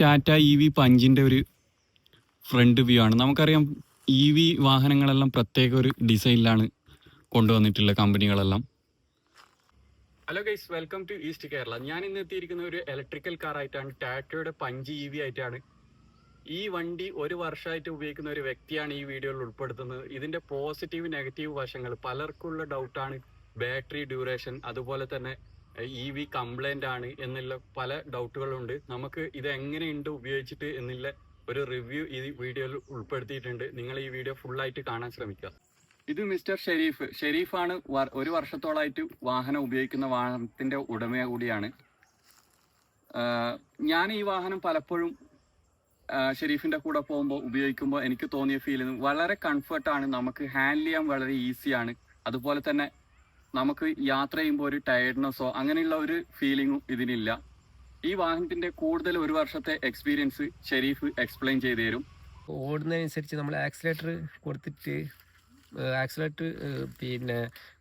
Tata E V പഞ്ചിന്റെ ഒരു front view ആണ്. നമുക്കറിയാം ഇ വി വാഹനങ്ങളെല്ലാം പ്രത്യേക ഒരു ഡിസൈനിലാണ് കൊണ്ടുവന്നിട്ടുള്ള കമ്പനികളെല്ലാം. Hello guys welcome to east Kerala ഞാൻ ഇന്ന് എത്തിയിരിക്കുന്ന ഒരു ഇലക്ട്രിക്കൽ കാർ ആയിട്ടാണ്. ടാറ്റയുടെ പഞ്ച് ഇ വി ആയിട്ടാണ്. ഈ വണ്ടി ഒരു വർഷമായിട്ട് ഉപയോഗിക്കുന്ന ഒരു വ്യക്തിയാണ് ഈ വീഡിയോയിൽ ഉൾപ്പെടുത്തുന്നത്. ഇതിന്റെ പോസിറ്റീവ് നെഗറ്റീവ് വശങ്ങൾ പലർക്കുള്ള ഡൗട്ടാണ് ബാറ്ററി ഡ്യൂറേഷൻ അതുപോലെ തന്നെ ഇ വി കംപ്ലൈന്റ് ആണ് എന്നുള്ള പല ഡൗട്ടുകളുണ്ട് നമുക്ക് ഇത് എങ്ങനെയുണ്ട് ഉപയോഗിച്ചിട്ട് എന്നുള്ള ഒരു റിവ്യൂ ഈ വീഡിയോയിൽ ഉൾപ്പെടുത്തിയിട്ടുണ്ട്. നിങ്ങൾ ഈ വീഡിയോ ഫുൾ ആയിട്ട് കാണാൻ ശ്രമിക്കുക. ഇത് മിസ്റ്റർ ഷെരീഫ്. ഷെരീഫാണ് ഒരു വർഷത്തോളായിട്ട് വാഹനം ഉപയോഗിക്കുന്ന വാഹനത്തിന്റെ ഉടമ കൂടിയാണ്. ഞാൻ ഈ വാഹനം പലപ്പോഴും ഷെരീഫിന്റെ കൂടെ പോകുമ്പോൾ ഉപയോഗിക്കുമ്പോൾ എനിക്ക് തോന്നിയ ഫീൽ വളരെ കംഫർട്ടാണ് നമുക്ക് ഹാൻഡിൽ ചെയ്യാൻ വളരെ ഈസിയാണ് അതുപോലെ തന്നെ നമുക്ക് യാത്ര ചെയ്യുമ്പോൾ ഒരു ടയർഡ്നെസ്സോ അങ്ങനെയുള്ള ഒരു ഫീലിങ്ങും ഇതിനില്ല. ഈ വാഹനത്തിന്റെ കൂടുതൽ ഒരു വർഷത്തെ എക്സ്പീരിയൻസ് ഷെരീഫ് എക്സ്പ്ലെയിൻ ചെയ്തു തരും. ഓടുന്നതനുസരിച്ച് നമ്മൾ ആക്സിലേറ്റർ കൊടുത്തിട്ട് ആക്സിലേറ്റർ പിന്നെ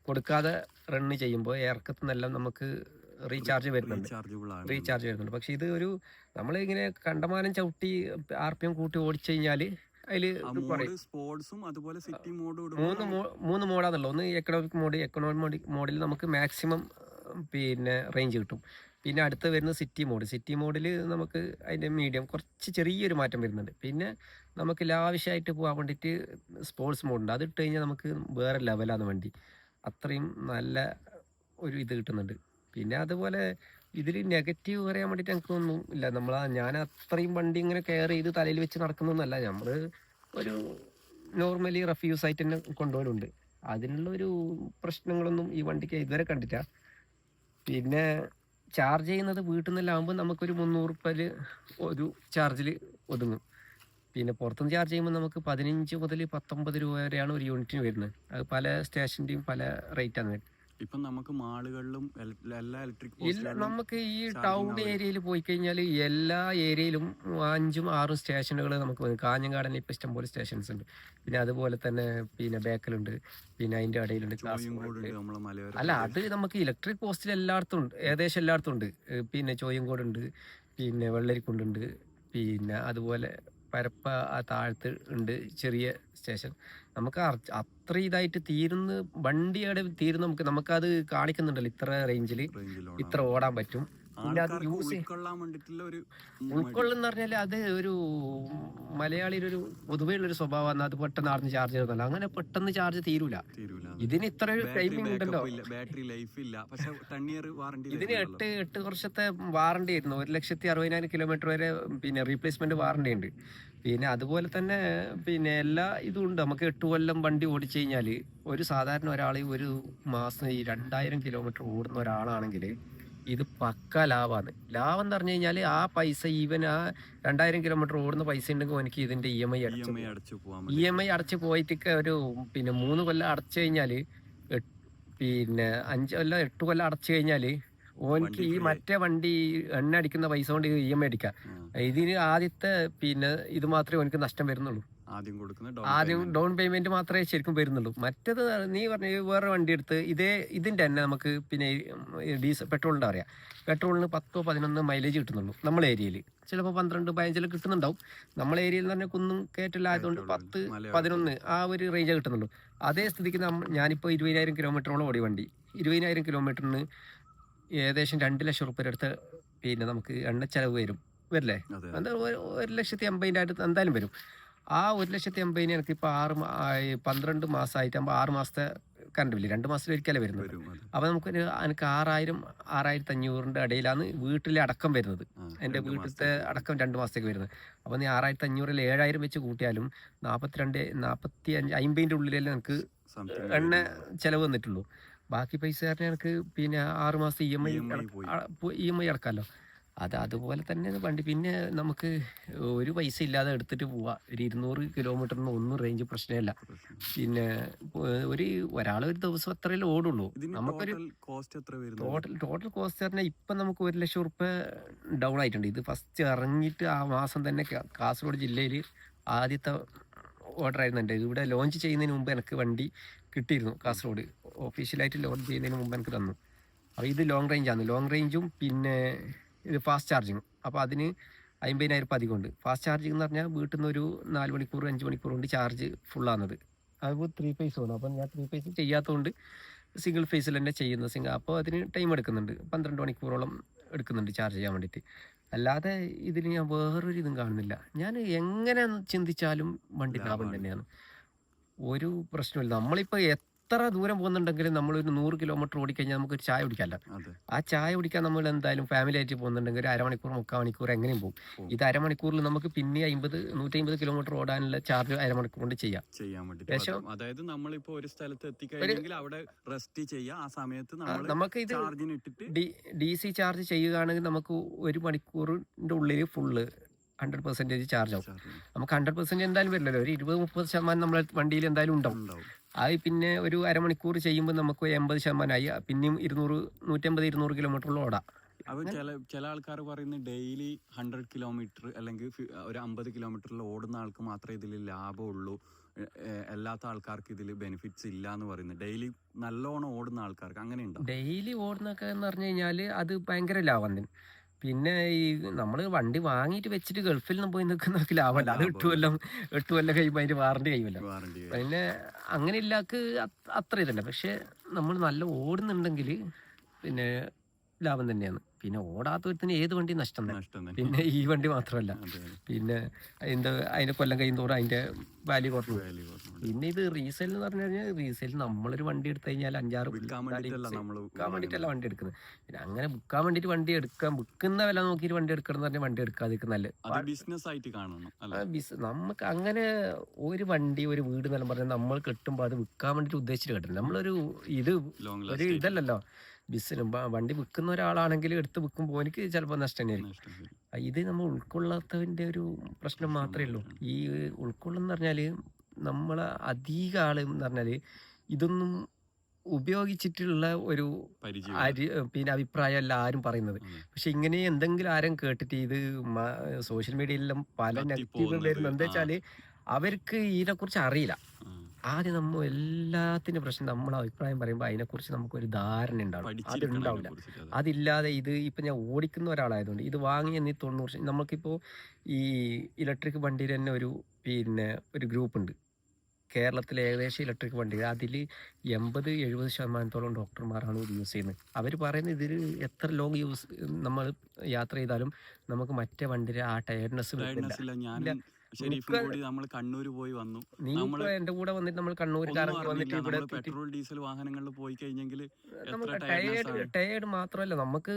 കൊടുക്കാതെ റണ്ണ് ചെയ്യുമ്പോൾ ഇറക്കത്തു നിന്നെല്ലാം നമുക്ക് റീചാർജ് വരുന്നുണ്ട്. റീചാർജ് വരുന്നുണ്ട്. പക്ഷെ ഇത് ഒരു നമ്മൾ ഇങ്ങനെ കണ്ടമാനം ചവിട്ടി ആർ പി എം കൂട്ടി ഓടിച്ചു കഴിഞ്ഞാൽ അതിൽ സ്പോർട്സും അതുപോലെ സിറ്റി മോഡ് മൂന്ന് മൂന്ന് മോഡാണല്ലോ. ഒന്ന് എക്കണോമിക് മോഡ് എക്കണോമിക് മോഡിൽ നമുക്ക് മാക്സിമം പിന്നെ റേഞ്ച് കിട്ടും. പിന്നെ അടുത്ത് വരുന്ന സിറ്റി മോഡ് സിറ്റി മോഡിൽ നമുക്ക് അതിന്റെ മീഡിയം കുറച്ച് ചെറിയൊരു മാറ്റം വരുന്നുണ്ട്. പിന്നെ നമുക്ക് ലാവിഷായിട്ട് പോകാൻ വേണ്ടിയിട്ട് സ്പോർട്സ് മോഡുണ്ട് അത് ഇട്ട് കഴിഞ്ഞാൽ നമുക്ക് വേറെ ലെവലാണ് വണ്ടി. അത്രയും നല്ല ഒരു ഇത് കിട്ടുന്നുണ്ട്. പിന്നെ അതുപോലെ ഇതിൽ നെഗറ്റീവ് പറയാൻ വേണ്ടിയിട്ട് എനിക്കൊന്നും ഇല്ല നമ്മൾ ഞാൻ അത്രയും വണ്ടി ഇങ്ങനെ കെയർ ചെയ്ത് തലയിൽ വെച്ച് നടക്കുന്നൊന്നല്ല. നമ്മൾ ഒരു നോർമലി റഫ്യൂസ് ആയിട്ട് തന്നെ കൊണ്ടുപോകലുണ്ട്. അതിനുള്ള ഒരു പ്രശ്നങ്ങളൊന്നും ഈ വണ്ടിക്ക് ഇതുവരെ കണ്ടില്ല പിന്നെ ചാർജ് ചെയ്യുന്നത് വീട്ടിൽ നിന്നെല്ലാം ആകുമ്പോൾ നമുക്കൊരു മുന്നൂറ് റുപ്യയിൽ ഒരു ചാർജിൽ ഒതുങ്ങും. പിന്നെ പുറത്തുനിന്ന് ചാർജ് ചെയ്യുമ്പോൾ നമുക്ക് പതിനഞ്ച് മുതൽ പത്തൊമ്പത് രൂപ വരെയാണ് ഒരു യൂണിറ്റിന് വരുന്നത്. അത് പല സ്റ്റേഷന്റെയും പല റേറ്റാണ് വരുന്നത് ഇപ്പൊ നമുക്ക് മാളുകളിലും എല്ലാ ഇലക്ട്രിക് നമുക്ക് ഈ ടൗൺ ഏരിയയിൽ പോയി കഴിഞ്ഞാൽ എല്ലാ ഏരിയയിലും അഞ്ചും ആറും സ്റ്റേഷനുകൾ നമുക്ക് വരും. ഇപ്പൊ ഇഷ്ടം പോലെ സ്റ്റേഷൻസ് ഉണ്ട്. പിന്നെ അതുപോലെ തന്നെ പിന്നെ ബേക്കലുണ്ട്. പിന്നെ അതിന്റെ ഇടയിലുണ്ട് അല്ല അത് നമുക്ക് ഇലക്ട്രിക് പോസ്റ്റിൽ എല്ലായിടത്തും ഉണ്ട്. ഏകദേശം എല്ലായിടത്തും ഉണ്ട്. പിന്നെ ചോയങ്കോട് ഉണ്ട് പിന്നെ വെള്ളരിക്കുണ്ടുണ്ട്. പിന്നെ അതുപോലെ പരപ്പ ആ താഴത്ത് ഉണ്ട് ചെറിയ സ്റ്റേഷൻ. നമുക്ക് അത്ര ഇതായിട്ട് തീരുന്ന വണ്ടിയുടെ തീരുന്ന നമുക്ക് നമുക്കത് കാണിക്കുന്നുണ്ടല്ലോ ഇത്ര റേഞ്ചിൽ ഇത്ര ഓടാൻ പറ്റും. ഉൾക്കൊള്ളാൻ വേണ്ടിട്ടുള്ള ഒരു ഉൾക്കൊള്ളുന്ന പറഞ്ഞാൽ അത് ഒരു മലയാളിയുടെ ഒരു പൊതുവെയുള്ള ഒരു സ്വഭാവമാണ്. അത് പെട്ടെന്ന് ആർന്ന് ചാർജ് ചെയ്തല്ലോ അങ്ങനെ പെട്ടെന്ന് ചാർജ് തീരൂല. ഇതിന് ഇത്ര ടൈമിംഗ് ഉണ്ടല്ലോ. ബാറ്ററി ലൈഫ് ഇല്ല. പക്ഷെ വാറണ്ടി ഇതിന് എട്ട് എട്ട് വർഷത്തെ വാറണ്ടി ആയിരുന്നു. ഒരു ലക്ഷത്തി അറുപതിനായിരം കിലോമീറ്റർ വരെ പിന്നെ റീപ്ലേസ്മെന്റ് വാറണ്ടി ഉണ്ട്. പിന്നെ അതുപോലെ തന്നെ പിന്നെ എല്ലാ ഇതും ഉണ്ട്. നമുക്ക് എട്ട് കൊല്ലം വണ്ടി ഓടിച്ചു കഴിഞ്ഞാൽ ഒരു സാധാരണ ഒരാൾ ഒരു മാസം ഈ രണ്ടായിരം കിലോമീറ്റർ ഓടുന്ന ഒരാളാണെങ്കിൽ ഇത് പക്ക ലാഭമാണ് ലാഭം എന്ന് പറഞ്ഞു കഴിഞ്ഞാൽ ആ പൈസ ഈവൻ ആ രണ്ടായിരം കിലോമീറ്റർ ഓടുന്ന പൈസ ഉണ്ടെങ്കിൽ എനിക്ക് ഇതിന്റെ ഇ എം ഐ അടച്ചു ഇ എം ഐ അടച്ച് പോയിട്ട് ഒരു പിന്നെ മൂന്ന് കൊല്ലം അടച്ചു കഴിഞ്ഞാൽ പിന്നെ അഞ്ച് കൊല്ലം എട്ട് കൊല്ലം അടച്ചു കഴിഞ്ഞാൽ ഓനിക്ക് ഈ മറ്റേ വണ്ടി എണ്ണ അടിക്കുന്ന പൈസ കൊണ്ട് ഇ എം ഐ അടിക്കാം. ഇതിന് ആദ്യത്തെ പിന്നെ ഇത് മാത്രമേ ഓനിക്ക് നഷ്ടം വരുന്നുള്ളൂ. ആദ്യം ആദ്യം ഡൗൺ പേയ്മെന്റ് മാത്രമേ ശരിക്കും വരുന്നുള്ളൂ. മറ്റത് നീ പറഞ്ഞ വേറെ വണ്ടി എടുത്ത് ഇതേ ഇതിന്റെ തന്നെ നമുക്ക് പിന്നെ ഡീസൽ പെട്രോളിന്റെ അറിയാം. പെട്രോളിന് പത്തോ പതിനൊന്നോ മൈലേജ് കിട്ടുന്നുള്ളൂ നമ്മളെ ഏരിയയിൽ. ചിലപ്പോൾ പന്ത്രണ്ട് പതിനഞ്ചിലും കിട്ടുന്നുണ്ടാവും. നമ്മളെ ഏരിയയിൽ തന്നെ കുന്നും കയറ്റലായതുകൊണ്ട് പത്ത് പതിനൊന്ന് ആ ഒരു റേഞ്ചേ കിട്ടുന്നുള്ളൂ. അതേ സ്ഥിതിക്ക് ഞാനിപ്പോൾ ഇരുപതിനായിരം കിലോമീറ്ററോളം ഓടി വണ്ടി. ഇരുപതിനായിരം കിലോമീറ്ററിന് ഏകദേശം രണ്ട് ലക്ഷം റുപ്യ അടുത്ത് പിന്നെ നമുക്ക് എണ്ണ ചെലവ് വരും. വരില്ലേ? എന്താ ഒരു ലക്ഷത്തി അമ്പതിനായിരത്തി എന്തായാലും വരും. ആ ഒരു ലക്ഷത്തി എൺപതിന് എനിക്ക് ഇപ്പോൾ ആറ് പന്ത്രണ്ട് മാസമായിട്ടാകുമ്പോൾ ആറ് മാസത്തെ കറണ്ട് ബില്ല് രണ്ട് മാസത്തിൽ ഒരിക്കലേ വരുന്നത്? അപ്പോൾ നമുക്ക് എനിക്ക് ആറായിരം ആറായിരത്തി അഞ്ഞൂറിന്റെ ഇടയിലാണ് വീട്ടിലെ അടക്കം വരുന്നത്. എന്റെ വീട്ടിലത്തെ അടക്കം രണ്ട് മാസത്തേക്ക് വരുന്നത്. അപ്പോൾ നീ ആറായിരത്തി അഞ്ഞൂറിൽ ഏഴായിരം വെച്ച് കൂട്ടിയാലും നാൽപ്പത്തിരണ്ട് നാൽപ്പത്തി അഞ്ച് അമ്പതിന്റെ ഉള്ളിലല്ലേ എനിക്ക് എണ്ണ ചിലവ് വന്നിട്ടുള്ളൂ. ബാക്കി പൈസ കാരണം എനിക്ക് പിന്നെ ആറ് മാസം E M I E M I അടക്കാമല്ലോ അത് അതുപോലെ തന്നെ വണ്ടി. പിന്നെ നമുക്ക് ഒരു പൈസ ഇല്ലാതെ എടുത്തിട്ട് പോവാം. ഒരു ഇരുന്നൂറ് കിലോമീറ്ററിന് ഒന്നും റേഞ്ച് പ്രശ്നമില്ല പിന്നെ ഒരു ഒരാൾ ഒരു ദിവസം അത്രയല്ലേ ഓടുള്ളൂ നമുക്കൊരു ടോട്ടൽ ടോട്ടൽ കോസ്റ്റ് പറഞ്ഞാൽ ഇപ്പം നമുക്ക് ഒരു ലക്ഷം റുപ്യ ഡൗൺ ആയിട്ടുണ്ട്. ഇത് ഫസ്റ്റ് ഇറങ്ങിയിട്ട് ആ മാസം തന്നെ കാസർഗോഡ് ജില്ലയിൽ ആദ്യത്തെ ഓർഡർ ആയിരുന്നു എന്റെ ഇവിടെ ലോഞ്ച് ചെയ്യുന്നതിന് മുമ്പ് എനിക്ക് വണ്ടി കിട്ടിയിരുന്നു കാസർഗോഡ്. ഓഫീഷ്യലായിട്ട് ലോഞ്ച് ചെയ്യുന്നതിന് മുമ്പ് എനിക്ക് തന്നു. അപ്പോൾ ഇത് ലോങ് റേഞ്ചാണ് ലോങ് റേഞ്ചും പിന്നെ ഇത് ഫാസ്റ്റ് ചാർജിങ് അപ്പോൾ അതിന് അമ്പതിനായിരം അധികമുണ്ട്. ഫാസ്റ്റ് ചാർജിങ് എന്ന് പറഞ്ഞാൽ വീട്ടിൽ നിന്ന് ഒരു നാല് മണിക്കൂർ അഞ്ച് മണിക്കൂർ കൊണ്ട് ചാർജ് ഫുള്ളാകുന്നത് അതിപ്പോൾ ത്രീ ഫേസ് വേണം. അപ്പം ഞാൻ ത്രീ ഫേസ് ചെയ്യാത്തതുകൊണ്ട് സിംഗിൾ ഫേസിൽ തന്നെ ചെയ്യുന്ന സിംഗിൾ അപ്പോൾ അതിന് ടൈം എടുക്കുന്നുണ്ട്. പന്ത്രണ്ട് മണിക്കൂറോളം എടുക്കുന്നുണ്ട് ചാർജ് ചെയ്യാൻ വേണ്ടിയിട്ട് അല്ലാതെ ഇതിൽ ഞാൻ വേറൊരു ഇതും കാണുന്നില്ല. ഞാൻ എങ്ങനെ ചിന്തിച്ചാലും വണ്ടി ലാഭം തന്നെയാണ്. ഒരു പ്രശ്നമില്ല നമ്മളിപ്പോൾ എത്ര ദൂരം പോകുന്നുണ്ടെങ്കിലും ഒരു നൂറ് കിലോമീറ്റർ ഓടിക്കഴിഞ്ഞാൽ നമുക്ക് ഒരു ചായ കുടിക്കാമല്ലോ ആ ചായ കുടിക്കാൻ നമ്മൾ എന്തായാലും ഫാമിലി ആയിട്ട് പോകുന്നുണ്ടെങ്കിൽ ഒരു അരമണിക്കൂർ മുക്കാൽ മണിക്കൂർ എങ്ങനെയും പോകും. ഇത് അരമണിക്കൂറിൽ നമുക്ക് പിന്നെ അമ്പത് നൂറ്റി അമ്പത് കിലോമീറ്റർ ഓടാനുള്ള ചാർജ് അരമണിക്കൂർ കൊണ്ട് ചെയ്യാം. ചെയ്യാൻ പറ്റും അതായത് നമ്മളിപ്പോ ഒരു സ്ഥലത്ത് എത്തിക്കഴിഞ്ഞെങ്കിൽ അവിടെ റെസ്റ്റ് ആ സമയത്ത് നമുക്ക് ഇത് ഡി സി ചാർജ് ചെയ്യുകയാണെങ്കിൽ നമുക്ക് ഒരു മണിക്കൂറിന്റെ ഉള്ളിൽ ഫുള്ള് ഹൺഡ്രഡ് പെർസെന്റേജ് ചാർജ് ആവും. നമുക്ക് ഹൺഡ്രഡ് പെർസെന്റ് എന്തായാലും വരില്ലല്ലോ. ഒരു ഇരുപത് മുപ്പത് ശതമാനം നമ്മളെ വണ്ടിയിൽ എന്തായാലും ഉണ്ടാവും. അത് പിന്നെ ഒരു അരമണിക്കൂർ ചെയ്യുമ്പോൾ നമുക്ക് എൺപത് ശതമാനമായി. പിന്നെയും ഇരുന്നൂറ് നൂറ്റമ്പത് ഇരുന്നൂറ് കിലോമീറ്ററിൽ ഓടാം. അത് ചില ചില ആൾക്കാർ പറയുന്നത് ഡെയിലി ഹൺഡ്രഡ് കിലോമീറ്റർ അല്ലെങ്കിൽ ഒരു അമ്പത് കിലോമീറ്ററിൽ ഓടുന്ന ആൾക്ക് മാത്രമേ ഇതിൽ ലാഭമുള്ളൂ. അല്ലാത്ത ആൾക്കാർക്ക് ഇതിൽ ബെനിഫിറ്റ്സ് ഇല്ല എന്ന് പറയുന്നത്. ഡെയിലി നല്ലോണം ഓടുന്ന ആൾക്കാർക്ക് അങ്ങനെ ഉണ്ടോ ഡെയിലി ഓടുന്നൊക്കെ എന്ന് പറഞ്ഞു കഴിഞ്ഞാൽ അത് ഭയങ്കര ലാഭം തന്നെ. പിന്നെ ഈ നമ്മൾ വണ്ടി വാങ്ങിയിട്ട് വെച്ചിട്ട് ഗൾഫിൽ നിന്ന് പോയി നിൽക്കുന്നവർക്ക് ലാഭമല്ല അത് എട്ട് കൊല്ലം എട്ട് കൊല്ലം കഴിയുമ്പോൾ അതിന്റെ വാറണ്ടി കഴിയുമല്ലോ. പിന്നെ അങ്ങനെ ഇല്ലാക്ക് അത് അത്ര ഇതല്ല പക്ഷെ നമ്മൾ നല്ല ഓടുന്നുണ്ടെങ്കിൽ പിന്നെ ലാഭം തന്നെയാണ്. പിന്നെ ഓടാത്തവരത്തിന് ഏത് വണ്ടി നഷ്ടം തന്നെ. പിന്നെ ഈ വണ്ടി മാത്രമല്ല. പിന്നെ അതിന്റെ അതിന്റെ കൊല്ലം കഴിയും തോറും അതിന്റെ വാല്യൂ കുറഞ്ഞു പിന്നെ ഇത് റീസെയിൽ എന്ന് പറഞ്ഞു കഴിഞ്ഞാൽ റീസെയിൽ നമ്മളൊരു വണ്ടി എടുത്തു കഴിഞ്ഞാൽ അഞ്ചാറ് വിൽക്കാൻ വേണ്ടിയിട്ടല്ല വേണ്ടിയിട്ടല്ല വണ്ടി എടുക്കുന്നത്. പിന്നെ അങ്ങനെ ബുക്കാൻ വേണ്ടിയിട്ട് വണ്ടി എടുക്കാൻ ബുക്കുന്ന വില നോക്കിയിട്ട് വണ്ടി എടുക്കണം എന്ന് പറഞ്ഞാൽ വണ്ടി എടുക്കാതിരിക്കും നല്ല ബിസിനസ് ആയിട്ട് കാണണം നമുക്ക് അങ്ങനെ ഒരു വണ്ടി ഒരു വീട് എന്നെല്ലാം പറഞ്ഞാൽ നമ്മൾ കെട്ടുമ്പോൾ അത് വിൽക്കാൻ വേണ്ടിയിട്ട് ഉദ്ദേശിച്ചിട്ട് കെട്ടില്ല നമ്മളൊരു ഇത് ഒരു ഇതല്ലല്ലോ. ബിസിന് വണ്ടി വിൽക്കുന്ന ഒരാളാണെങ്കിൽ എടുത്ത് വിൽക്കുമ്പോൾ എനിക്ക് ചിലപ്പോൾ നഷ്ടം തന്നെയായിരിക്കും ഇത് നമ്മൾ ഉൾക്കൊള്ളാത്തതിന്റെ ഒരു പ്രശ്നം മാത്രമേ ഉള്ളൂ. ഈ ഉൾക്കൊള്ളെന്ന് പറഞ്ഞാൽ നമ്മൾ അധിക ആൾ എന്ന് പറഞ്ഞാൽ ഇതൊന്നും ഉപയോഗിച്ചിട്ടുള്ള ഒരു പിന്നെ അഭിപ്രായമല്ല ആരും പറയുന്നത്. പക്ഷെ ഇങ്ങനെ എന്തെങ്കിലും ആരും കേട്ടിട്ട് ഇത് സോഷ്യൽ മീഡിയയിലെല്ലാം പല നെഗറ്റീവ് വരുന്നത് എന്താ വെച്ചാൽ അവർക്ക് ഇതിനെക്കുറിച്ച് അറിയില്ല. ആദ്യം നമ്മൾ എല്ലാത്തിന്റെ പ്രശ്നം നമ്മൾ അഭിപ്രായം പറയുമ്പോൾ അതിനെക്കുറിച്ച് നമുക്കൊരു ധാരണ ഉണ്ടാവും അതുണ്ടാവില്ല. അതില്ലാതെ ഇത് ഇപ്പം ഞാൻ ഓടിക്കുന്ന ഒരാളായതുകൊണ്ട് ഇത് വാങ്ങി എന്നീ തൊണ്ണൂറ് നമുക്കിപ്പോൾ ഈ ഇലക്ട്രിക് വണ്ടിയിൽ തന്നെ ഒരു പിന്നെ ഒരു ഗ്രൂപ്പ് ഉണ്ട് കേരളത്തിലെ ഏകദേശം ഇലക്ട്രിക് വണ്ടികൾ അതിൽ എൺപത് എഴുപത് ശതമാനത്തോളം ഡോക്ടർമാരാണ് ഇത് യൂസ് ചെയ്യുന്നത്. അവർ പറയുന്നത് ഇതിൽ എത്ര ലോങ് യൂസ് നമ്മൾ യാത്ര ചെയ്താലും നമുക്ക് മറ്റേ വണ്ടിയുടെ ആ ടയർനെസ് ഇല്ല. ഇല്ല. നമുക്ക് കൂടി നമ്മൾ കണ്ണൂർ പോയി വന്നു. നീ നമ്മൾ ഇപ്പോൾ എന്റെ കൂടെ വന്നിട്ട് നമ്മൾ കണ്ണൂർ കറങ്ങി വന്നിട്ട് ഇവിടെ നമ്മൾ പെട്രോൾ ഡീസൽ വാഹനങ്ങളിൽ പോയി കഴിഞ്ഞെങ്കിൽ നമുക്ക് ടയേർഡ് ടയേർഡ് മാത്രമല്ല. നമുക്ക്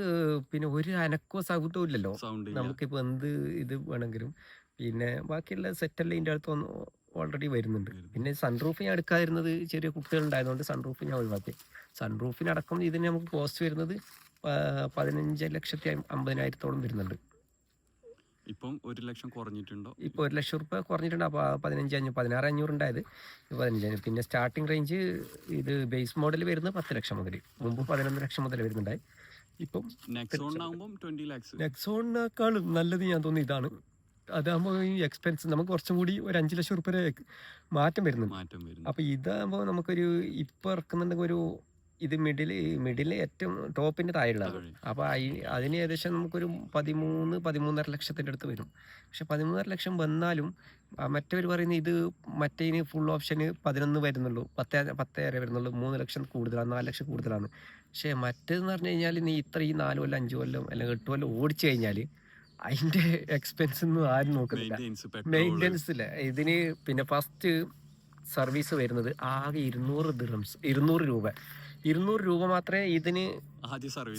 പിന്നെ ഒരു അനക്കോ സൗണ്ടും ഇല്ലല്ലോ. സൗണ്ട് നമുക്കിപ്പോ എന്ത് ഇത് വേണമെങ്കിലും. പിന്നെ ബാക്കിയുള്ള സെറ്റെല്ലാം ഇതിന്റെ അടുത്ത് ഒന്ന് ഓൾറെഡി വരുന്നുണ്ട്. പിന്നെ സൺറൂഫ് ഞാൻ എടുക്കാതിരുന്നത് ചെറിയ കുട്ടികളുണ്ടായതുകൊണ്ട് സൺറൂഫ് ഞാൻ ഒഴിവാക്കി. സൺറൂഫിനടക്കം ഇതിന് നമുക്ക് കോസ്റ്റ് വരുന്നത് പ- പതിനഞ്ച് ലക്ഷത്തി അം- അമ്പതിനായിരത്തോളം വരുന്നുണ്ട്. ഇപ്പം ഒരു ലക്ഷം കുറഞ്ഞിട്ടുണ്ടോ? ഇപ്പോൾ ഒരു ലക്ഷം റുപ്യ കുറഞ്ഞിട്ടുണ്ട്. അപ്പോൾ പതിനഞ്ച് അഞ്ഞൂറ് പതിനാറ് അഞ്ഞൂറ് ഉണ്ടായത് പതിനഞ്ച് പിന്നെ സ്റ്റാർട്ടിംഗ് റേഞ്ച് ഇത് ബേസ് മോഡൽ വരുന്നത് പത്ത് ലക്ഷം മുതൽ മുമ്പ് പതിനൊന്ന് ലക്ഷം മുതൽ വരുന്നുണ്ടായി. ഇപ്പം നെക്സോണിനേക്കാളും നല്ലത് ഞാൻ തോന്നുന്നു ഇതാണ്. അതാകുമ്പോൾ ഈ എക്സ്പെൻസ് നമുക്ക് കുറച്ചും കൂടി ഒരു അഞ്ച് ലക്ഷം റുപ്യ മാറ്റം വരുന്നുണ്ട്. മാറ്റം വരുന്നു അപ്പോൾ ഇതാകുമ്പോൾ നമുക്കൊരു ഇപ്പൊ ഇറക്കുന്നുണ്ടെങ്കിൽ ഒരു ഇത് മിഡിൽ മിഡിൽ ഏറ്റവും ടോപ്പിന്റെ താഴെയുള്ളതാണ് താഴെ. അപ്പോൾ അതിന് ഏകദേശം നമുക്കൊരു പതിമൂന്ന് പതിമൂന്നര ലക്ഷത്തിന്റെ അടുത്ത് വരും. പക്ഷെ പതിമൂന്നര ലക്ഷം വന്നാലും മറ്റവർ പറയുന്നത് ഇത് മറ്റേതിന് ഫുൾ ഓപ്ഷന് പതിനൊന്ന് വരുന്നുള്ളൂ. പത്തേ പത്തേരെ വരുന്നുള്ളൂ. മൂന്ന് ലക്ഷം കൂടുതലാണ് നാല് ലക്ഷം കൂടുതലാണ്. പക്ഷേ മറ്റേതെന്ന് പറഞ്ഞു കഴിഞ്ഞാൽ നീ ഇത്ര ഈ നാല് കൊല്ലം അഞ്ച് കൊല്ലം അല്ലെങ്കിൽ എട്ട് കൊല്ലം ഓടിച്ചു കഴിഞ്ഞാൽ അതിന്റെ എക്സ്പെൻസ് ഒന്നും ആരും നോക്കുന്നില്ല. മെയിന്റെനൻസ് ഇല്ല. ഇതിന് പിന്നെ ഫസ്റ്റ് സർവീസ് വരുന്നത് ആകെ ഇരുന്നൂറ് ദിറംസ് ഇരുന്നൂറ് രൂപ. ഇരുന്നൂറ് രൂപ മാത്രമേ ഇതിന്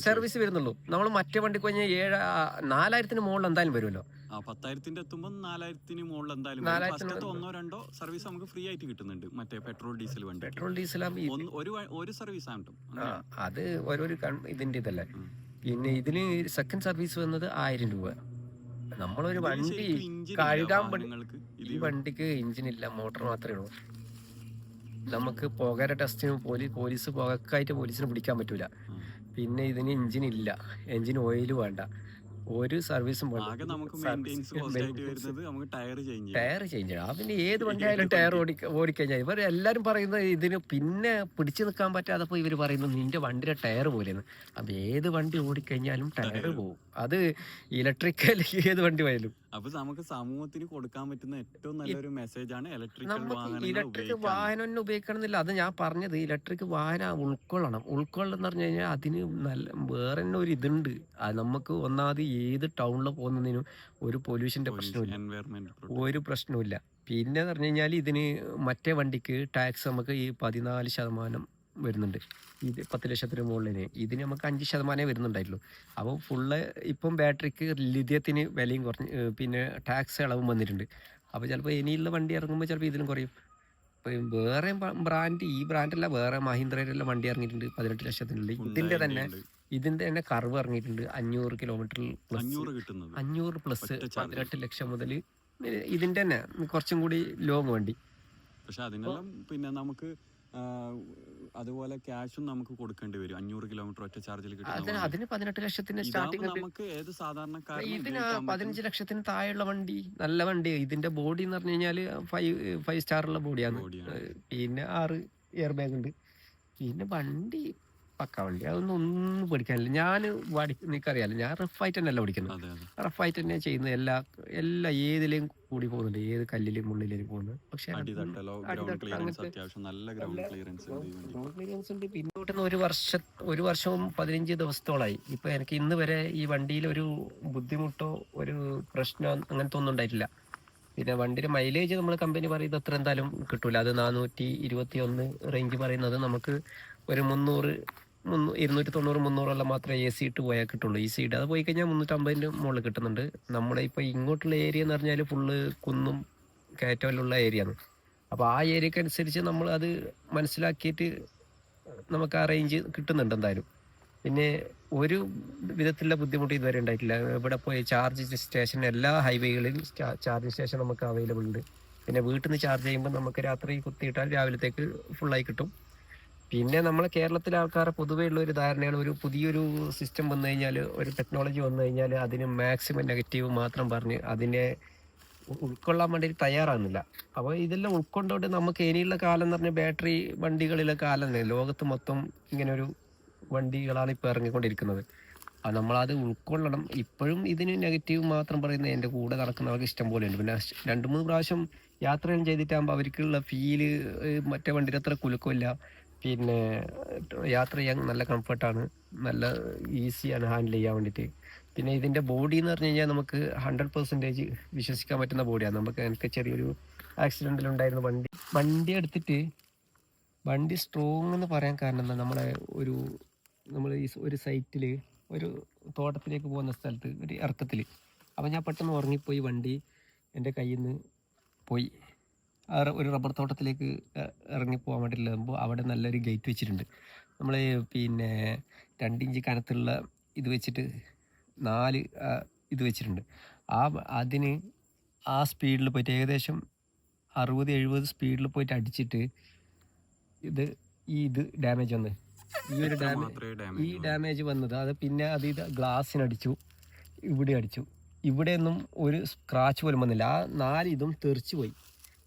സർവീസ് വരുന്നുള്ളൂ. നമ്മൾ മറ്റേ വണ്ടി കഴിഞ്ഞാൽ ഏഴ് നാലായിരത്തിന് മുകളിൽ എന്തായാലും വരുമല്ലോ. പത്തായിരത്തിന്റെ എത്തുമ്പോൾ നാലായിരത്തിന് മുകളിൽ എന്തായാലും ഒന്നോ രണ്ടോ സർവീസ് നമുക്ക് ഫ്രീ ആയിട്ട് കിട്ടുന്നുണ്ട്. മറ്റേ പെട്രോൾ ഡീസൽ വണ്ടി. പെട്രോൾ ഡീസൽ ഒരു ഒരു സർവീസ് ആണ് അത് ഓരോ ഇതിന്റെ ഇതല്ലേ. പിന്നെ ഇതിന് സെക്കൻഡ് സർവീസ് വന്നത് ആയിരം രൂപ. നമ്മളൊരു വണ്ടി കഴുകാൻ വണ്ടിക്ക് എഞ്ചിനില്ല മോട്ടോർ മാത്രമേ ഉള്ളൂ. നമുക്ക് പുകയുടെ ടെസ്റ്റിന് പോലീസ് പോലീസ് പുകക്കായിട്ട് പോലീസിന് പിടിക്കാൻ പറ്റൂല. പിന്നെ ഇതിന് എഞ്ചിൻ ഇല്ല. എഞ്ചിൻ ഓയിൽ വേണ്ട. ഒരു സർവീസും ടയർ ചേഞ്ച് ചെയ്യണം. അതിന് ഏത് വണ്ടി ആയാലും ടയർ ഓടി ഓടിക്കഴിഞ്ഞാൽ ഇവർ എല്ലാവരും പറയുന്നത് ഇതിന് പിന്നെ പിടിച്ചു നിൽക്കാൻ പറ്റാതപ്പോൾ ഇവർ പറയുന്നത് നിന്റെ വണ്ടിയുടെ ടയർ പോലെയെന്ന് അപ്പം ഏത് വണ്ടി ഓടിക്കഴിഞ്ഞാലും ടയർ പോകും അത് ഇലക്ട്രിക്കൽ ഏത് വണ്ടി പോയാലും. അപ്പൊ നമുക്ക് സമൂഹത്തിന് കൊടുക്കാൻ പറ്റുന്ന ഏറ്റവും നല്ലൊരു മെസ്സേജ് ആണ് ഇലക്ട്രിക് നമുക്ക് ഇലക്ട്രിക് വാഹനം തന്നെ ഉപയോഗിക്കണമെന്നില്ല. അത് ഞാൻ പറഞ്ഞത് ഇലക്ട്രിക് വാഹനം ഉൾക്കൊള്ളണം. ഉൾക്കൊള്ളണം എന്ന് പറഞ്ഞു കഴിഞ്ഞാൽ അതിന് നല്ല വേറെ തന്നെ ഒരു ഇതുണ്ട്. നമുക്ക് ഒന്നാമത് ഏത് ടൗണിൽ പോകുന്നതിനും ഒരു പൊല്യൂഷന്റെ പ്രശ്നമില്ല. ഒരു പ്രശ്നവുമില്ല. പിന്നെ പറഞ്ഞു കഴിഞ്ഞാൽ ഇതിന് മറ്റേ വണ്ടിക്ക് ടാക്സ് നമുക്ക് ഈ പതിനാല് ശതമാനം വരുന്നുണ്ട്. ഇത് പത്ത് ലക്ഷത്തിന് മുകളിൽ ഇതിന് നമുക്ക് അഞ്ച് ശതമാനമേ വരുന്നുണ്ടായിട്ടുള്ളൂ. അപ്പോൾ ഫുള്ള് ഇപ്പം ബാറ്ററിക്ക് ലിഥിയത്തിന് വിലയും കുറഞ്ഞ് പിന്നെ ടാക്സ് ഇളവും വന്നിട്ടുണ്ട്. അപ്പോൾ ചിലപ്പോൾ ഇനിയുള്ള വണ്ടി ഇറങ്ങുമ്പോൾ ചിലപ്പോൾ ഇതിലും കുറയും. വേറെ ബ്രാൻഡ് ഈ ബ്രാൻഡല്ല വേറെ മഹീന്ദ്രയിലുള്ള വണ്ടി ഇറങ്ങിയിട്ടുണ്ട് പതിനെട്ട് ലക്ഷത്തിനുള്ളിൽ. ഇതിന്റെ തന്നെ ഇതിന്റെ തന്നെ കർവ് ഇറങ്ങിയിട്ടുണ്ട്. അഞ്ഞൂറ് കിലോമീറ്ററിൽ പ്ലസ് അഞ്ഞൂറ് പ്ലസ്. പതിനെട്ട് ലക്ഷം മുതൽ ഇതിന്റെ തന്നെ കുറച്ചും കൂടി ലോങ് വണ്ടി. പക്ഷെ അതിനെല്ലാം പിന്നെ നമുക്ക് അതുപോലെ ക്യാഷും നമുക്ക് കൊടുക്കേണ്ടി വരും. അഞ്ഞൂറ് കിലോമീറ്റർ ഒറ്റ ചാർജിൽ കിട്ടും അതിന് പതിനെട്ട് ലക്ഷത്തിന് സ്റ്റാർട്ടിംഗ് നമുക്ക് ഏത് സാധാരണ ഇതിന്. പതിനഞ്ച് ലക്ഷത്തിന് താഴെയുള്ള വണ്ടി നല്ല വണ്ടി. ഇതിന്റെ ബോഡി എന്ന് പറഞ്ഞു കഴിഞ്ഞാൽ ഫൈവ് ഫൈവ് സ്റ്റാറുള്ള ബോഡിയാണ്. പിന്നെ ആറ് എയർ ബാഗ് ഉണ്ട്. പിന്നെ വണ്ടി പക്ക വണ്ടി അതൊന്നും ഒന്നും പഠിക്കാനില്ല ഞാൻ പഠി നിനക്കറിയാലോ ഞാൻ റഫായിട്ട് തന്നെയല്ല പഠിക്കുന്നത് റഫായിട്ട് തന്നെ ചെയ്യുന്നത്. എല്ലാ എല്ലാ ഏതിലേയും കൂടി പോകുന്നുണ്ട്. ഏത് കല്ലിലും ഉള്ളിലേക്ക് പോകുന്നത്. പക്ഷെ ക്ലിയറൻസ് ഉണ്ട് പിന്നോട്ട് പിന്നോട്ടുന്ന ഒരു വർഷ ഒരു വർഷവും പതിനഞ്ച് ദിവസത്തോളായി. ഇപ്പൊ എനിക്ക് ഇന്ന് വരെ ഈ വണ്ടിയിൽ ഒരു ബുദ്ധിമുട്ടോ ഒരു പ്രശ്നമോ അങ്ങനത്തെ ഒന്നും ഉണ്ടായിട്ടില്ല. പിന്നെ വണ്ടിയുടെ മൈലേജ് നമ്മൾ കമ്പനി പറയുന്നത് അത്ര എന്തായാലും കിട്ടൂല. അത് നാനൂറ്റി ഇരുപത്തി ഒന്ന് റേഞ്ച് പറയുന്നത് നമുക്ക് ഒരു മുന്നൂറ് മുന്നൂ ഇരുന്നൂറ്റി തൊണ്ണൂറ് മുന്നൂറെല്ലാം മാത്രമേ എ സി ഇട്ട് പോയാൽ കിട്ടുള്ളൂ. ഈ സീഡ് ഇട്ട്. അത് പോയി കഴിഞ്ഞാൽ മുന്നൂറ്റമ്പതിന്റെ മുകളിൽ കിട്ടുന്നുണ്ട്. നമ്മുടെ ഇപ്പോൾ ഇങ്ങോട്ടുള്ള ഏരിയ എന്ന് പറഞ്ഞാൽ ഫുള്ള് കുന്നും കയറ്റമെല്ലാം ഏരിയ ആണ്. അപ്പോൾ ആ ഏരിയക്ക് അനുസരിച്ച് നമ്മൾ അത് മനസ്സിലാക്കിയിട്ട് നമുക്ക് ആ റേഞ്ച് കിട്ടുന്നുണ്ട് എന്തായാലും. പിന്നെ ഒരു വിധത്തിലുള്ള ബുദ്ധിമുട്ട് ഇതുവരെ ഉണ്ടായിട്ടില്ല. ഇവിടെ പോയി ചാർജ് സ്റ്റേഷൻ എല്ലാ ഹൈവേകളിലും ചാർജിങ് സ്റ്റേഷൻ നമുക്ക് അവൈലബിൾ ഉണ്ട്. പിന്നെ വീട്ടിൽ നിന്ന് ചാർജ് ചെയ്യുമ്പോൾ നമുക്ക് രാത്രി കുത്തിയിട്ടാൽ രാവിലത്തേക്ക് ഫുള്ളായി കിട്ടും. പിന്നെ നമ്മളെ കേരളത്തിലെ ആൾക്കാരെ പൊതുവേ ഉള്ള ഒരു ധാരണയാണ് ഒരു പുതിയൊരു സിസ്റ്റം വന്നു കഴിഞ്ഞാൽ ഒരു ടെക്നോളജി വന്നു കഴിഞ്ഞാൽ അതിന് മാക്സിമം നെഗറ്റീവ് മാത്രം പറഞ്ഞ് അതിനെ ഉൾക്കൊള്ളാൻ വേണ്ടി തയ്യാറാകുന്നില്ല അപ്പോൾ ഇതെല്ലാം ഉൾക്കൊണ്ടോണ്ട് നമുക്ക് ഇനിയുള്ള കാലം എന്ന് പറഞ്ഞാൽ ബാറ്ററി വണ്ടികളിലെ കാലം തന്നെ ലോകത്ത് മൊത്തം ഇങ്ങനെ ഒരു വണ്ടികളാണ് ഇപ്പോൾ ഇറങ്ങിക്കൊണ്ടിരിക്കുന്നത്. അത് നമ്മളത് ഉൾക്കൊള്ളണം. ഇപ്പോഴും ഇതിന് നെഗറ്റീവ് മാത്രം പറയുന്നത് എന്റെ കൂടെ നടക്കുന്നവർക്ക് ഇഷ്ടം പോലെ ഉണ്ട്. പിന്നെ രണ്ട് മൂന്ന് പ്രാവശ്യം യാത്രയും ചെയ്തിട്ടാകുമ്പോൾ അവർക്കുള്ള ഫീൽ മറ്റേ വണ്ടിയുടെ അത്ര കുലുക്കമില്ല. പിന്നെ യാത്ര ചെയ്യാൻ നല്ല കംഫർട്ടാണ് നല്ല ഈസിയാണ് ഹാൻഡിൽ ചെയ്യാൻ വേണ്ടിയിട്ട് പിന്നെ ഇതിന്റെ ബോഡി എന്ന് പറഞ്ഞു കഴിഞ്ഞാൽ നമുക്ക് ഹൺഡ്രഡ് പെർസെന്റേജ് വിശ്വസിക്കാൻ പറ്റുന്ന ബോഡിയാണ് നമുക്ക് എനിക്ക് ചെറിയൊരു ആക്സിഡന്റിലുണ്ടായിരുന്ന വണ്ടി. വണ്ടി എടുത്തിട്ട് വണ്ടി സ്ട്രോങ് എന്ന് പറയാൻ കാരണം എന്താ? നമ്മളെ ഒരു നമ്മൾ ഈ ഒരു സൈറ്റിൽ ഒരു തോട്ടത്തിലേക്ക് പോകുന്ന സ്ഥലത്ത് ഒരു ഇറക്കത്തിൽ അപ്പോൾ ഞാൻ പെട്ടെന്ന് ഉറങ്ങിപ്പോയി വണ്ടി എന്റെ കയ്യിൽ നിന്ന് പോയി. ഒരു റബ്ബർ തോട്ടത്തിലേക്ക് ഇറങ്ങിപ്പോകാൻ ഇറങ്ങി വരുമ്പോൾ അവിടെ നല്ലൊരു ഗേറ്റ് വെച്ചിട്ടുണ്ട്. നമ്മൾ പിന്നെ രണ്ടിഞ്ച് കനത്തുള്ള ഇത് വെച്ചിട്ട് നാല് ഇത് വെച്ചിട്ടുണ്ട്. ആ അതിന് ആ സ്പീഡിൽ പോയിട്ട് ഏകദേശം അറുപത് എഴുപത് സ്പീഡിൽ പോയിട്ട് അടിച്ചിട്ട് ഇത് ഈ ഇത് ഡാമേജ് വന്ന്. ഈ ഒരു ഡാമേജ് ഈ ഡാമേജ് ഡാമേജ് വന്നത്. അത് പിന്നെ അത് ഇത് ഗ്ലാസ്സിനടിച്ചു ഇവിടെ അടിച്ചു. ഇവിടെയൊന്നും ഒരു സ്ക്രാച്ച് പോലും വന്നില്ല. ആ നാല് ഇതും തെറിച്ചു പോയി.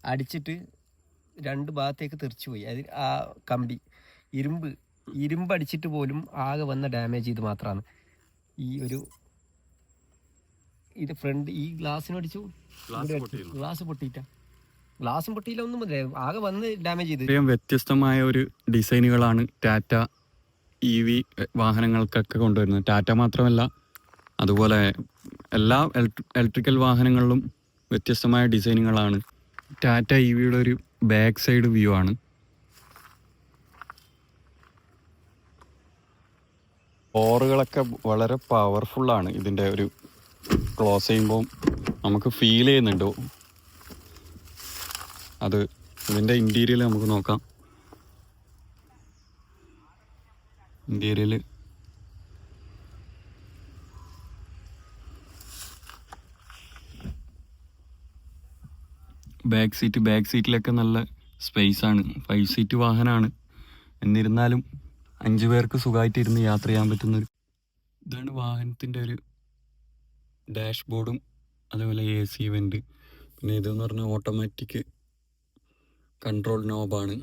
അടിച്ചിട്ട് രണ്ട് ഭാഗത്തേക്ക് തെറിച്ചു പോയി. അത് ആ കമ്പി ഇരുമ്പ് ഇരുമ്പ് അടിച്ചിട്ട് പോലും ആകെ വന്ന ഡാമേജ് ഇത് മാത്രമാണ് ഈ ഒരു ഇത് ഫ്രണ്ട് ഈ ഗ്ലാസ്സിനടിച്ചു ഗ്ലാസ് പൊട്ടിയിട്ട. ഗ്ലാസും പൊട്ടിയില്ല ഒന്നും. ആകെ വന്ന് ഡാമേജ് ചെയ്ത്. ഇത്രയും വ്യത്യസ്തമായ ഒരു ഡിസൈനുകളാണ് ടാറ്റ ഇ വി വാഹനങ്ങൾക്കൊക്കെ കൊണ്ടുവരുന്നത്. ടാറ്റ മാത്രമല്ല അതുപോലെ എല്ലാ ഇലക്ട്രിക്കൽ വാഹനങ്ങളിലും വ്യത്യസ്തമായ ഡിസൈനുകളാണ് ടാറ്റ ഇ വിയുടെ ഒരു ബാക്ക് സൈഡ് വ്യൂ ആണ്. ഓറുകളൊക്കെ വളരെ പവർഫുള്ളാണ് ഇതിന്റെ ഒരു ക്ലോസ് ചെയ്യുമ്പോൾ നമുക്ക് ഫീൽ ചെയ്യുന്നുണ്ട്. അത് ഇതിന്റെ ഇന്റീരിയൽ നമുക്ക് നോക്കാം. ഇന്റീരിയൽ ബാക്ക് സീറ്റ് ബാക്ക് സീറ്റിലൊക്കെ നല്ല സ്പേസ് ആണ്. ഫൈവ് സീറ്റ് വാഹനമാണ് എന്നിരുന്നാലും അഞ്ച് പേർക്ക് സുഖമായിട്ട് ഇരുന്ന് യാത്ര ചെയ്യാൻ പറ്റുന്ന ഒരു ഇതാണ് വാഹനത്തിന്റെ ഒരു ഡാഷ്ബോർഡും അതേപോലെ എ സി വെന്റ് പിന്നെ ഇതെന്ന് പറഞ്ഞാൽ ഓട്ടോമാറ്റിക് കൺട്രോൾ നോബാണ്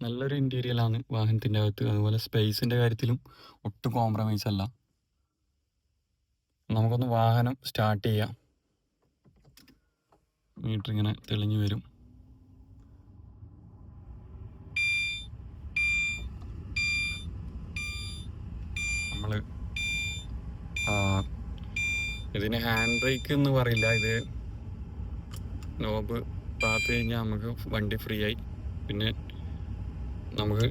നല്ലൊരു ഇന്റീരിയലാണ് വാഹനത്തിന്റെ അകത്ത്. അതുപോലെ സ്പേസിന്റെ കാര്യത്തിലും ഒട്ടും കോംപ്രമൈസ് അല്ല. നമുക്കൊന്ന് വാഹനം സ്റ്റാർട്ട് ചെയ്യാം. മീറ്റർ ഇങ്ങനെ തെളിഞ്ഞു വരും. നമ്മൾ ഇതിന് ഹാൻഡ് ബ്രേക്ക് എന്ന് പറയില്ല. ഇത് നോബ് താത്ത് കഴിഞ്ഞാൽ നമുക്ക് വണ്ടി ഫ്രീ ആയി. പിന്നെ നമുക്ക്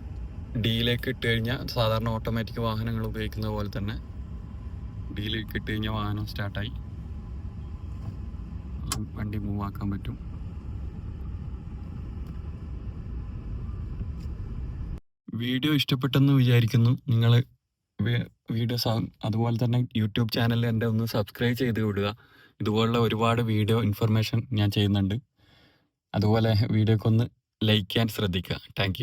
ഡിയിലേക്ക് ഇട്ട് കഴിഞ്ഞാൽ സാധാരണ ഓട്ടോമാറ്റിക് വാഹനങ്ങൾ ഉപയോഗിക്കുന്ന പോലെ തന്നെ ഡിയിലേക്ക് ഇട്ട് കഴിഞ്ഞാൽ വാഹനം സ്റ്റാർട്ടായി വണ്ടി മൂവ് ആക്കാൻ പറ്റും. വീഡിയോ ഇഷ്ടപ്പെട്ടെന്ന് വിചാരിക്കുന്നു. നിങ്ങൾ വീഡിയോ അതുപോലെ തന്നെ യൂട്യൂബ് ചാനൽ എന്റെ ഒന്ന് സബ്സ്ക്രൈബ് ചെയ്ത് വിടുക. ഇതുപോലുള്ള ഒരുപാട് വീഡിയോ ഇൻഫർമേഷൻ ഞാൻ ചെയ്യുന്നുണ്ട്. അതുപോലെ വീഡിയോക്കൊന്ന് ലൈക്ക് ചെയ്യാൻ ശ്രദ്ധിക്കുക. താങ്ക്